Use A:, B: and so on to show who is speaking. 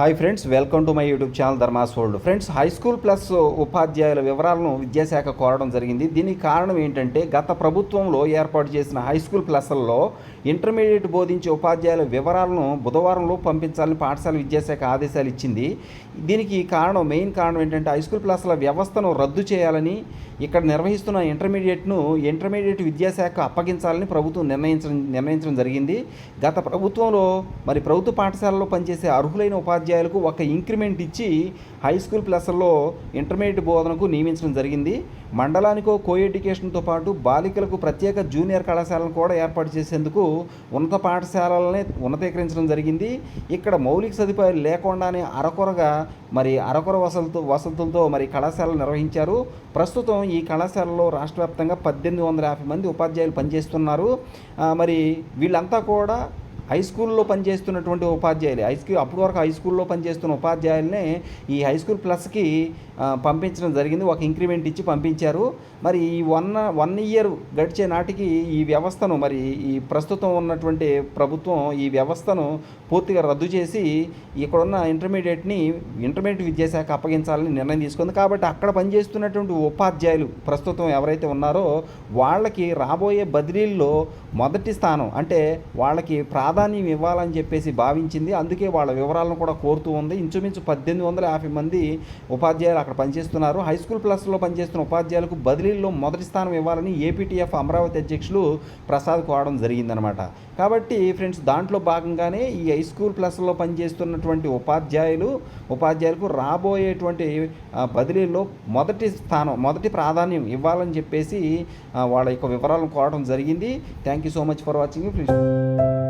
A: Hi friends welcome to my YouTube channel Dharma's world friends high school plus ఉపాధ్యాయుల వివరాలను విద్యాశాఖ కోరడం జరిగింది. దీనికి కారణం ఏంటంటే గత ప్రభుత్వంలో ఏర్పాటు చేసిన హై స్కూల్ ప్లస్లలో ఇంటర్మీడియట్ బోధించే ఉపాధ్యాయుల వివరాలను బుధవారంలో పంపించాలని పాఠశాల విద్యాశాఖ ఆదేశాలు ఇచ్చింది. దీనికి కారణం మెయిన్ కారణం ఏంటంటే హై స్కూల్ ప్లస్ల వ్యవస్థను రద్దు చేయాలని ఇక్కడ నిర్వహిస్తున్న ఇంటర్మీడియట్ను ఇంటర్మీడియట్ విద్యాశాఖ అప్పగించాలని ప్రభుత్వం నిర్ణయించడం నిర్ణయించడం జరిగింది. గత ప్రభుత్వంలో మరి ప్రభుత్వ పాఠశాలలో పనిచేసే అర్హులైన ఉపాధ్యాయులకు ఒక ఇంక్రిమెంట్ ఇచ్చి హై స్కూల్ ప్లస్లో ఇంటర్మీడియట్ బోధనకు నియమించడం జరిగింది. మండలానికో కో ఎడ్యుకేషన్తో పాటు బాలికలకు ప్రత్యేక జూనియర్ కళాశాలను కూడా ఏర్పాటు చేసేందుకు ఉన్నత పాఠశాలలనే ఉన్నతీకరించడం జరిగింది. ఇక్కడ మౌలిక సదుపాయాలు లేకుండానే అరకొరగా మరి అరకొర వసతులతో వసతులతో మరి కళాశాలలు నిర్వహించారు. ప్రస్తుతం ఈ కళాశాలలో రాష్ట్ర వ్యాప్తంగా పద్దెనిమిది వందల యాభై మంది ఉపాధ్యాయులు పనిచేస్తున్నారు. మరి వీళ్ళంతా కూడా హై స్కూల్లో పనిచేస్తున్నటువంటి ఉపాధ్యాయులు. హై స్కూల్ అప్పటి వరకు హై స్కూల్లో పనిచేస్తున్న ఉపాధ్యాయులనే ఈ హై స్కూల్ ప్లస్కి పంపించడం జరిగింది. ఒక ఇంక్రిమెంట్ ఇచ్చి పంపించారు. మరి ఈ వన్ వన్ ఇయర్ గడిచే నాటికి ఈ వ్యవస్థను మరి ఈ ప్రస్తుతం ఉన్నటువంటి ప్రభుత్వం ఈ వ్యవస్థను పూర్తిగా రద్దు చేసి ఇక్కడున్న ఇంటర్మీడియట్ని ఇంటర్మీడియట్ విద్యాశాఖ అప్పగించాలని నిర్ణయం తీసుకుంది. కాబట్టి అక్కడ పనిచేస్తున్నటువంటి ఉపాధ్యాయులు ప్రస్తుతం ఎవరైతే ఉన్నారో వాళ్ళకి రాబోయే బదిలీల్లో మొదటి స్థానం అంటే వాళ్ళకి ప్రాధాన్యం ఇవ్వాలని చెప్పేసి భావించింది. అందుకే వాళ్ళ వివరాలను కూడా కోరుతూ ఉంది. ఇంచుమించు పద్దెనిమిది వందల యాభై మంది ఉపాధ్యాయులు అక్కడ పనిచేస్తున్నారు. హై స్కూల్ ప్లస్లో పనిచేస్తున్న ఉపాధ్యాయులకు బదిలీల్లో మొదటి స్థానం ఇవ్వాలని ఏపీటీఎఫ్ అమరావతి అధ్యక్షులు ప్రసాద్ కోవడం జరిగిందనమాట కాబట్టి ఫ్రెండ్స్ దాంట్లో భాగంగానే ఈ హై స్కూల్ ప్లస్లో పనిచేస్తున్నటువంటి ఉపాధ్యాయులు ఉపాధ్యాయులకు రాబోయేటువంటి బదిలీల్లో మొదటి స్థానం మొదటి ప్రాధాన్యం ఇవ్వాలని చెప్పేసి వాళ్ళ యొక్క వివరాలను కోరడం జరిగింది. Thank you so much for watching. Friends